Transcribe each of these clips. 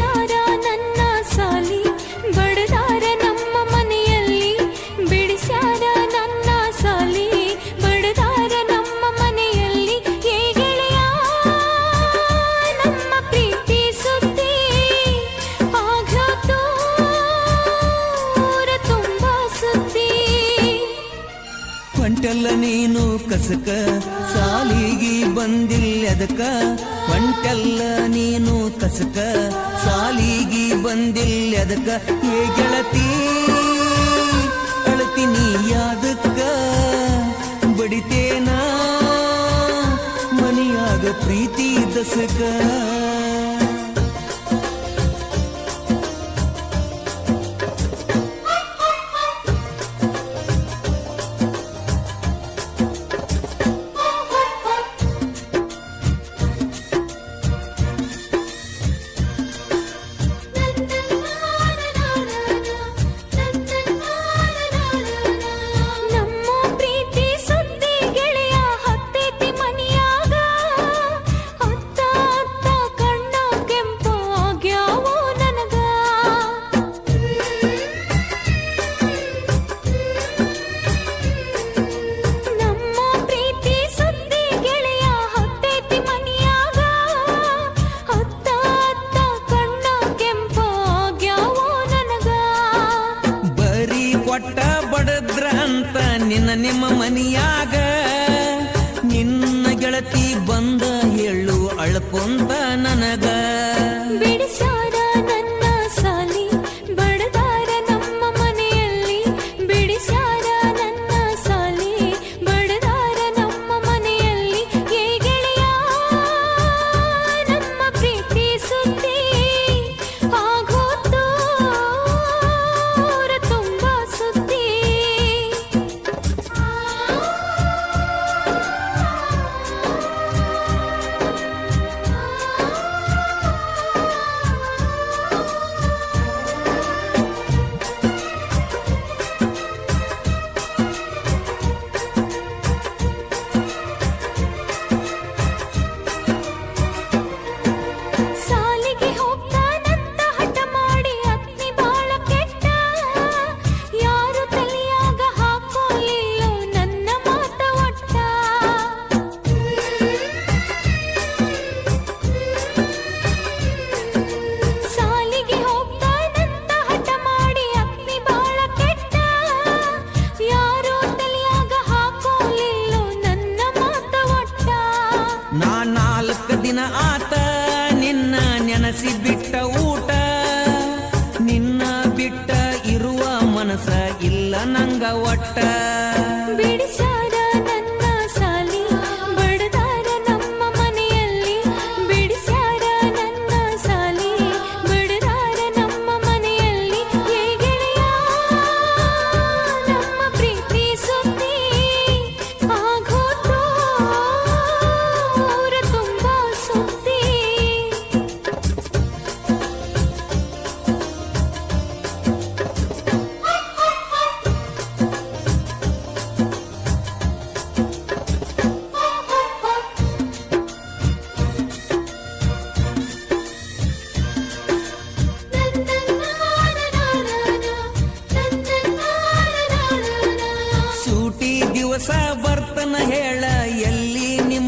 जा ಕಸಕ ಸಾಲಿಗಿ ಬಂದಿಲ್ಲದಕ ಹೊಂಟಲ್ಲ ನೀನು ಕಸಕ ಸಾಲಿಗಿ ಬಂದಿಲ್ಲದಕ ಏ ಗೆಳತಿ ಪಟ್ಟ ಬಡದ್ರ ಅಂತ ನಿನ್ನ ನಿಮ್ಮ ಮನಿಯಾಗ. ನಿನ್ನ ಗೆಳತಿ ಬಂದ ಹೇಳು ಅಳ್ಕೊಂತ ನನಗ. ದಿನ ಆತ ನಿನ್ನ ನೆನಸಿ ಬಿಟ್ಟವು.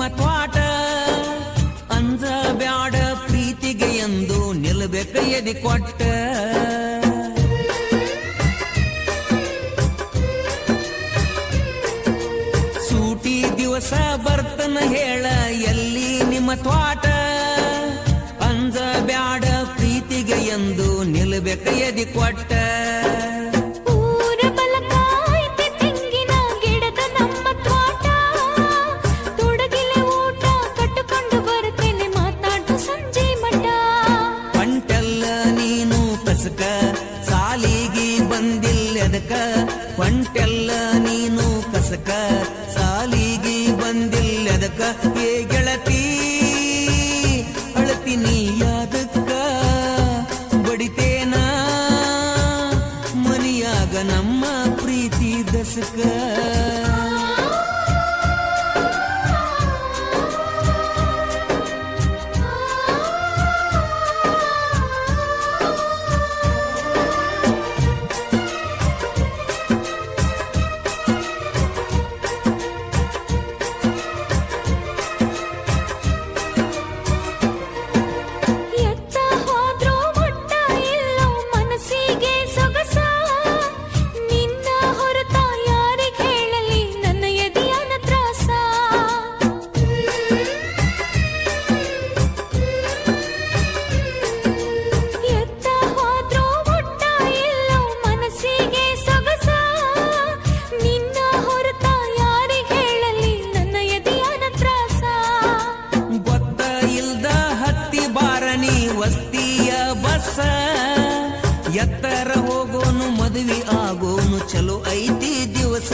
ತ್ವಾಟ ಅಂಜ ಬ್ಯಾಡ ಪ್ರೀತಿಗೆ ಎಂದು ನಿಲ್ಬೇಕ ಎದಿ ಕೊಟ್ಟ. ಸೂಟಿ ದಿವಸ ಬರ್ತನ ಹೇಳ, ಎಲ್ಲಿ ನಿಮ್ಮ ತ್ವಾಟ ಅಂಜ ಬ್ಯಾಡ ಪ್ರೀತಿಗೆ ಎಂದು ನಿಲ್ಬೇಕ ಎದಿ ಕೊಟ್ಟ. ಕೆಲ್ಸಕ ಸಾಲಿಗೆ ಬಂದಿಲ್ಲದಕ ಒಂಟೆಲ್ಲ ನೀನು ಕಸಕ? ಸಾಲಿಗೆ ಬಂದಿಲ್ಲದಕ ಏ ಗೆಳತಿ ಎತ್ತರ ಹೋಗೋನು ಮದುವೆ ಆಗೋನು ಚಲೋ ಐತಿ ದಿವಸ.